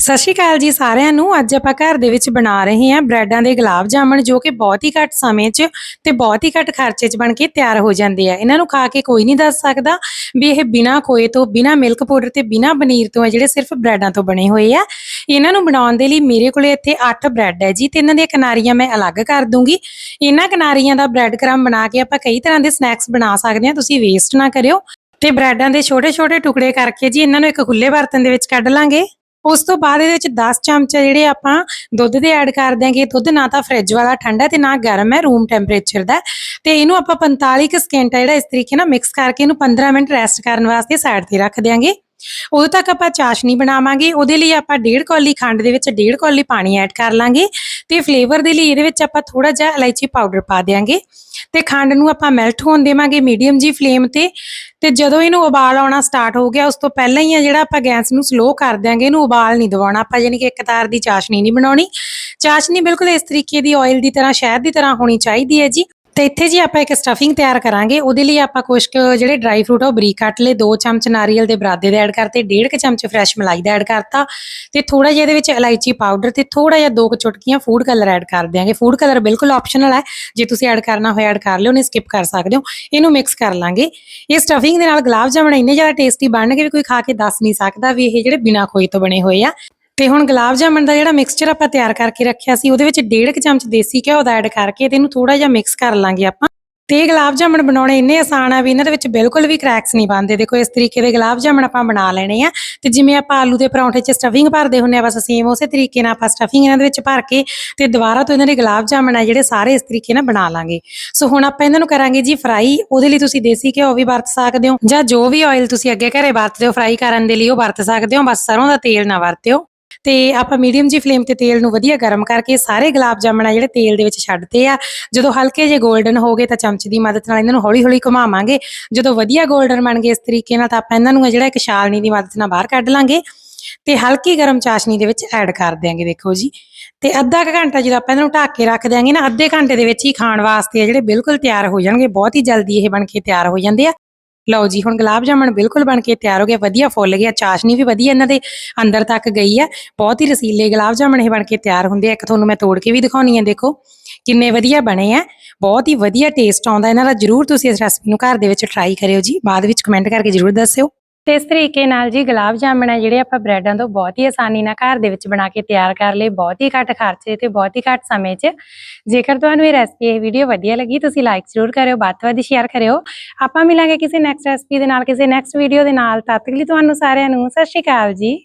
ਸਤਿ ਸ਼੍ਰੀ ਅਕਾਲ ਜੀ ਸਾਰਿਆਂ ਨੂੰ। ਅੱਜ ਆਪਾਂ ਘਰ ਦੇ ਵਿੱਚ ਬਣਾ ਰਹੇ ਹਾਂ ਬ੍ਰੈਡਾਂ ਦੇ ਗੁਲਾਬ ਜਾਮਣ, ਜੋ ਕਿ ਬਹੁਤ ਹੀ ਘੱਟ ਸਮੇਂ 'ਚ ਤੇ ਬਹੁਤ ਹੀ ਘੱਟ ਖਰਚੇ 'ਚ ਬਣ ਕੇ ਤਿਆਰ ਹੋ ਜਾਂਦੇ ਆ। ਇਹਨਾਂ ਨੂੰ ਖਾ ਕੇ ਕੋਈ ਨਹੀਂ ਦੱਸ ਸਕਦਾ ਵੀ ਇਹ ਬਿਨਾ ਖੋਏ ਤੋਂ, ਬਿਨਾ ਮਿਲਕ ਪਾਊਡਰ ਤੇ, ਬਿਨਾ ਪਨੀਰ ਤੋਂ ਆ, ਜਿਹੜੇ ਸਿਰਫ ਬ੍ਰੈਡਾਂ ਤੋਂ ਬਣੇ ਹੋਏ ਆ। ਇਹਨਾਂ ਨੂੰ ਬਣਾਉਣ ਦੇ ਲਈ ਮੇਰੇ ਕੋਲੇ ਇੱਥੇ 8 ਬ੍ਰੈਡ ਹੈ ਜੀ ਤੇ ਇਹਨਾਂ ਦੀਆਂ ਕਿਨਾਰੀਆਂ ਮੈਂ ਅਲੱਗ ਕਰ ਦੂੰਗੀ। ਇਹਨਾਂ ਕਿਨਾਰੀਆਂ ਦਾ ਬ੍ਰੈਡ ਕ੍ਰਮ ਬਣਾ ਕੇ ਆਪਾਂ ਕਈ ਤਰ੍ਹਾਂ ਦੇ ਸਨੈਕਸ ਬਣਾ ਸਕਦੇ ਹਾਂ, ਤੁਸੀਂ ਵੇਸਟ ਨਾ ਕਰਿਓ। ਤੇ ਬ੍ਰੈਡਾਂ ਦੇ ਛੋਟੇ-ਛੋਟੇ ਟੁਕੜੇ ਕਰਕੇ ਜੀ ਇਹਨਾਂ ਨੂੰ ਇੱਕ ਖੁੱਲੇ ਬਰਤਨ ਦੇ ਵਿੱਚ ਕੱਢ ਲਾਂਗੇ। ਉਸ ਤੋਂ ਬਾਅਦ ਇਹਦੇ ਵਿੱਚ 10 ਚਮਚ ਜਿਹੜੇ ਆਪਾਂ ਦੁੱਧ ਦੇ ਐਡ ਕਰ ਦਿਆਂਗੇ ਦੁੱਧ ਨਾ ਤਾਂ ਫ੍ਰਿਜ ਵਾਲਾ ਠੰਡਾ ਤੇ ਨਾ ਗਰਮ ਹੈ ਰੂਮ ਟੈਂਪਰੇਚਰ ਦਾ ਹੈ। ਤੇ ਇਹਨੂੰ ਆਪਾਂ 45 ਕੁ ਸਕਿੰਟ ਜਿਹੜਾ ਇਸ ਤਰੀਕੇ ਨਾਲ ਮਿਕਸ ਕਰਕੇ ਇਹਨੂੰ 15 ਮਿੰਟ ਰੈਸਟ ਕਰਨ ਵਾਸਤੇ ਸਾਈਡ ਤੇ ਰੱਖ ਦਿਆਂਗੇ ਉਦੋਂ ਤੱਕ ਆਪਾਂ ਚਾਸ਼ਨੀ ਬਣਾਵਾਂਗੇ, ਉਹਦੇ ਲਈ ਆਪਾਂ ਡੇਢ ਕੌਲੀ ਖੰਡ ਦੇ ਵਿੱਚ ਡੇਢ ਕੌਲੀ ਪਾਣੀ ਐਡ ਕਰ ਲਾਂਗੇ ਤੇ ਫਲੇਵਰ ਦੇ ਲਈ ਇਹਦੇ ਵਿੱਚ ਆਪਾਂ ਥੋੜਾ ਜਿਹਾ ਇਲਾਇਚੀ ਪਾਊਡਰ ਪਾ ਦਿਆਂਗੇ ਤੇ ਖੰਡ ਨੂੰ ਆਪਾਂ ਮੈਲਟ ਹੋਣ ਦੇਵਾਂਗੇ ਮੀਡੀਅਮ ਜੀ ਫਲੇਮ ਤੇ ਤੇ ਜਦੋਂ ਇਹਨੂੰ ਉਬਾਲ ਆਉਣਾ ਸਟਾਰਟ ਹੋ ਗਿਆ, ਉਸ ਤੋਂ ਪਹਿਲਾਂ ਹੀ ਆ ਜਿਹੜਾ ਆਪਾਂ ਗੈਸ ਨੂੰ ਸਲੋ ਕਰ ਦਿਆਂਗੇ, ਇਹਨੂੰ ਉਬਾਲ ਨਹੀਂ ਦਿਵਾਉਣਾ, ਆਪਾਂ ਯਾਨੀ ਕਿ ਇੱਕ ਤਾਰ ਦੀ ਚਾਸ਼ਨੀ ਨਹੀਂ ਬਣਾਉਣੀ। ਚਾਸ਼ਨੀ ਬਿਲਕੁਲ ਇਸ ਤਰੀਕੇ ਦੀ ਆਇਲ ਦੀ ਤਰ੍ਹਾਂ, ਸ਼ਹਿਦ ਦੀ ਤਰ੍ਹਾਂ ਹੋਣੀ ਚਾਹੀਦੀ ਹੈ ਜੀ। ਤੇ ਇੱਥੇ ਜੀ ਆਪਾਂ ਇੱਕ ਸਟਫਿੰਗ ਤਿਆਰ ਕਰਾਂਗੇ। ਉਹਦੇ ਲਈ ਆਪਾਂ ਕੁਝ ਕੁ ਜਿਹੜੇ ਡਰਾਈ ਫਰੂਟ ਆ, ਉਹ ਬਰੀਕ ਕੱਟ ਲਏ। 2 ਚਮਚ ਨਾਰੀਅਲ ਦੇ ਬਰਾਦੇ ਦੇ ਐਡ ਕਰਤੇ। 1.5 ਚਮਚ ਫਰੈਸ਼ ਮਲਾਈ ਦਾ ਐਡ ਕਰਤਾ। ਤੇ ਥੋੜਾ ਜਿਹਾ ਇਹਦੇ ਵਿੱਚ ਇਲਾਇਚੀ ਪਾਊਡਰ ਤੇ ਥੋੜਾ ਜਿਹਾ ਦੋ ਕੁ ਚੁਟਕੀਆਂ ਫੂਡ ਕਲਰ ਐਡ ਕਰ ਦਿਆਂਗੇ। ਫੂਡ ਕਲਰ ਬਿਲਕੁਲ ਆਪਸ਼ਨਲ ਹੈ। ਜੇ ਤੁਸੀਂ ਐਡ ਕਰਨਾ ਹੋਇਆ ਐਡ ਕਰ ਲਿਓ, ਨਹੀਂ ਸਕਿਪ ਕਰ ਸਕਦੇ ਹੋ। ਇਹਨੂੰ ਮਿਕਸ ਕਰ ਲਾਂਗੇ। ਇਹ ਸਟਫਿੰਗ ਦੇ ਨਾਲ ਗੁਲਾਬ ਜਾਮਣ ਇੰਨੇ ਜ਼ਿਆਦਾ ਟੇਸਟੀ ਬਣਨਗੇ ਵੀ ਕੋਈ ਖਾ ਕੇ ਦੱਸ ਨਹੀਂ ਸਕਦਾ ਵੀ ਇਹ ਜਿਹੜੇ ਬਿਨਾ ਖੋਏ ਤੋਂ ਬਣੇ ਹੋਏ ਆ। ਤੇ ਹੁਣ ਗੁਲਾਬ ਜਾਮਣ ਦਾ ਜਿਹੜਾ ਮਿਕਸਚਰ ਆਪਾਂ ਤਿਆਰ ਕਰਕੇ ਰੱਖਿਆ ਸੀ, ਉਹਦੇ ਵਿੱਚ ਡੇਢ ਕੁ ਚਮਚ ਦੇਸੀ ਘਿਓ ਦਾ ਐਡ ਕਰਕੇ ਤੇ ਇਹਨੂੰ ਥੋੜਾ ਜਿਹਾ ਮਿਕਸ ਕਰ ਲਾਂਗੇ ਆਪਾਂ। ਤੇ ਗੁਲਾਬ ਜਾਮਣ ਬਣਾਉਣੇ ਇੰਨੇ ਆਸਾਨ ਆ ਵੀ ਇਹਨਾਂ ਦੇ ਵਿੱਚ ਬਿਲਕੁਲ ਵੀ ਕ੍ਰੈਕਸ ਨਹੀਂ ਬਣਦੇ। ਦੇਖੋ, ਇਸ ਤਰੀਕੇ ਦੇ ਗੁਲਾਬ ਜਾਮਣ ਆਪਾਂ ਬਣਾ ਲੈਣੇ ਆ। ਤੇ ਜਿਵੇਂ ਆਪਾਂ ਆਲੂ ਦੇ ਪਰੌਂਠੇ 'ਚ ਸਟਫਿੰਗ ਭਰਦੇ ਹੁੰਨੇ ਆ, ਬਸ ਸੇਮ ਉਸੇ ਤਰੀਕੇ ਨਾਲ ਆਪਾਂ ਸਟਫਿੰਗ ਇਹਨਾਂ ਦੇ ਵਿੱਚ ਭਰ ਕੇ ਤੇ ਦੁਬਾਰਾ ਤੋਂ ਇਹਨਾਂ ਦੇ ਗੁਲਾਬ ਜਾਮਣ ਆ ਜਿਹੜੇ ਸਾਰੇ ਇਸ ਤਰੀਕੇ ਨਾਲ ਬਣਾ ਲਾਂਗੇ। ਸੋ ਹੁਣ ਆਪਾਂ ਇਹਨਾਂ ਨੂੰ ਕਰਾਂਗੇ ਜੀ ਫਰਾਈ ਉਹਦੇ ਲਈ ਤੁਸੀਂ ਦੇਸੀ ਘਿਓ ਵੀ ਵਰਤ ਸਕਦੇ ਹੋ ਜਾਂ ਜੋ ਵੀ ਆਇਲ ਤੁਸੀਂ ਅੱਗੇ ਘਰੇ ਵਰਤਦੇ ਹੋ ਫਰਾਈ ਕਰਨ ਦੇ ਲਈ ਉਹ ਵਰਤ ਸਕਦੇ ਹੋ। ਬਸ ਸਰੋਂ ਦਾ ਤੇਲ ਨਾ ਵਰਤਿਓ। ਤੇ ਆਪਾਂ ਮੀਡੀਅਮ ਜੀ ਫਲੇਮ ਤੇ ਤੇਲ ਨੂੰ ਵਧੀਆ ਗਰਮ ਕਰਕੇ ਸਾਰੇ ਗੁਲਾਬ ਜਾਮਣ ਆ ਜਿਹੜੇ ਤੇਲ ਦੇ ਵਿੱਚ ਛੱਡਦੇ ਆ। ਜਦੋਂ ਹਲਕੇ ਜੇ 골ਡਨ ਹੋ ਗਏ ਤਾਂ ਚਮਚ ਦੀ ਮਦਦ ਨਾਲ ਇਹਨਾਂ ਨੂੰ ਹੌਲੀ-ਹੌਲੀ ਘੁਮਾਵਾਂਗੇ। ਜਦੋਂ ਵਧੀਆ 골ਡਨ ਬਣ ਗਏ ਇਸ ਤਰੀਕੇ ਨਾਲ ਤਾਂ ਆਪਾਂ ਇਹਨਾਂ ਨੂੰ ਜਿਹੜਾ ਇੱਕ ਛਾਲਣੀ ਦੀ ਮਦਦ ਨਾਲ ਬਾਹਰ ਕੱਢ ਲਾਂਗੇ ਤੇ ਹਲਕੀ ਗਰਮ ਚਾਸ਼ਨੀ ਦੇ ਵਿੱਚ ਐਡ ਕਰ ਦਿਆਂਗੇ ਦੇਖੋ ਜੀ। ਤੇ ਅੱਧਾ ਕੁ ਘੰਟਾ ਜਦੋਂ ਆਪਾਂ ਇਹਨਾਂ ਨੂੰ ਢੱਕ ਕੇ ਰੱਖ ਦਿਆਂਗੇ ਨਾ, ਅੱਧੇ ਘੰਟੇ ਦੇ ਵਿੱਚ ਹੀ ਖਾਣ ਵਾਸਤੇ ਆ ਜਿਹੜੇ ਬਿਲਕੁਲ ਤਿਆਰ ਹੋ ਜਾਣਗੇ, ਬਹੁਤ ਹੀ ਜਲਦੀ ਇਹ ਬਣ ਕੇ ਤਿਆਰ ਹੋ ਜਾਂਦੇ ਆ। ਲਓ ਜੀ, ਹੁਣ ਗੁਲਾਬ ਜਾਮਣ ਬਿਲਕੁਲ ਬਣ ਕੇ ਤਿਆਰ ਹੋ ਗਿਆ ਵਧੀਆ ਫੁੱਲ ਗਿਆ ਚਾਸ਼ਨੀ ਵੀ ਵਧੀਆ ਇਹਨਾਂ ਦੇ ਅੰਦਰ ਤੱਕ ਗਈ ਹੈ। ਬਹੁਤ ਹੀ ਰਸੀਲੇ ਗੁਲਾਬ ਜਾਮਣ ਇਹ ਬਣ ਕੇ ਤਿਆਰ ਹੁੰਦੇ ਆ। ਇੱਕ ਤੁਹਾਨੂੰ ਮੈਂ ਤੋੜ ਕੇ ਵੀ ਦਿਖਾਉਣੀ ਹੈ ਦੇਖੋ ਕਿੰਨੇ ਵਧੀਆ ਬਣੇ ਆ। ਬਹੁਤ ਹੀ ਵਧੀਆ ਟੇਸਟ ਆਉਂਦਾ ਇਹਨਾਂ ਦਾ, ਜਰੂਰ ਤੁਸੀਂ ਇਸ ਰੈਸਪੀ ਨੂੰ ਘਰ ਦੇ ਵਿੱਚ ਟਰਾਈ ਕਰਿਓ ਜੀ। ਬਾਅਦ ਵਿੱਚ ਕਮੈਂਟ ਕਰਕੇ ਜਰੂਰ ਦੱਸਿਓ। ਤੇ ਇਸ ਤਰੀਕੇ ਨਾਲ ਜੀ ਗੁਲਾਬ ਜਾਮਣ ਹੈ ਜਿਹੜੇ ਆਪਾਂ ਬ੍ਰੈਡਾਂ ਤੋਂ ਬਹੁਤ ਹੀ ਆਸਾਨੀ ਨਾਲ ਘਰ ਦੇ ਵਿੱਚ ਬਣਾ ਕੇ ਤਿਆਰ ਕਰ ਲਏ, ਬਹੁਤ ਹੀ ਘੱਟ ਖਰਚੇ ਤੇ ਬਹੁਤ ਹੀ ਘੱਟ ਸਮੇਂ 'ਚ। ਜੇਕਰ ਤੁਹਾਨੂੰ ਇਹ ਰੈਸਪੀ ਇਹ ਵੀਡੀਓ ਵਧੀਆ ਲੱਗੀ, ਤੁਸੀਂ ਲਾਈਕ ਜ਼ਰੂਰ ਕਰਿਓ, ਵੱਧ ਤੋਂ ਵੱਧ ਸ਼ੇਅਰ ਕਰਿਓ। ਆਪਾਂ ਮਿਲਾਂਗੇ ਕਿਸੇ ਨੈਕਸਟ ਰੈਸਪੀ ਦੇ ਨਾਲ, ਕਿਸੇ ਨੈਕਸਟ ਵੀਡੀਓ ਦੇ ਨਾਲ। ਤਦ ਤੱਕ ਲਈ ਤੁਹਾਨੂੰ ਸਾਰਿਆਂ ਨੂੰ ਸਤਿ ਸ਼੍ਰੀ ਅਕਾਲ ਜੀ।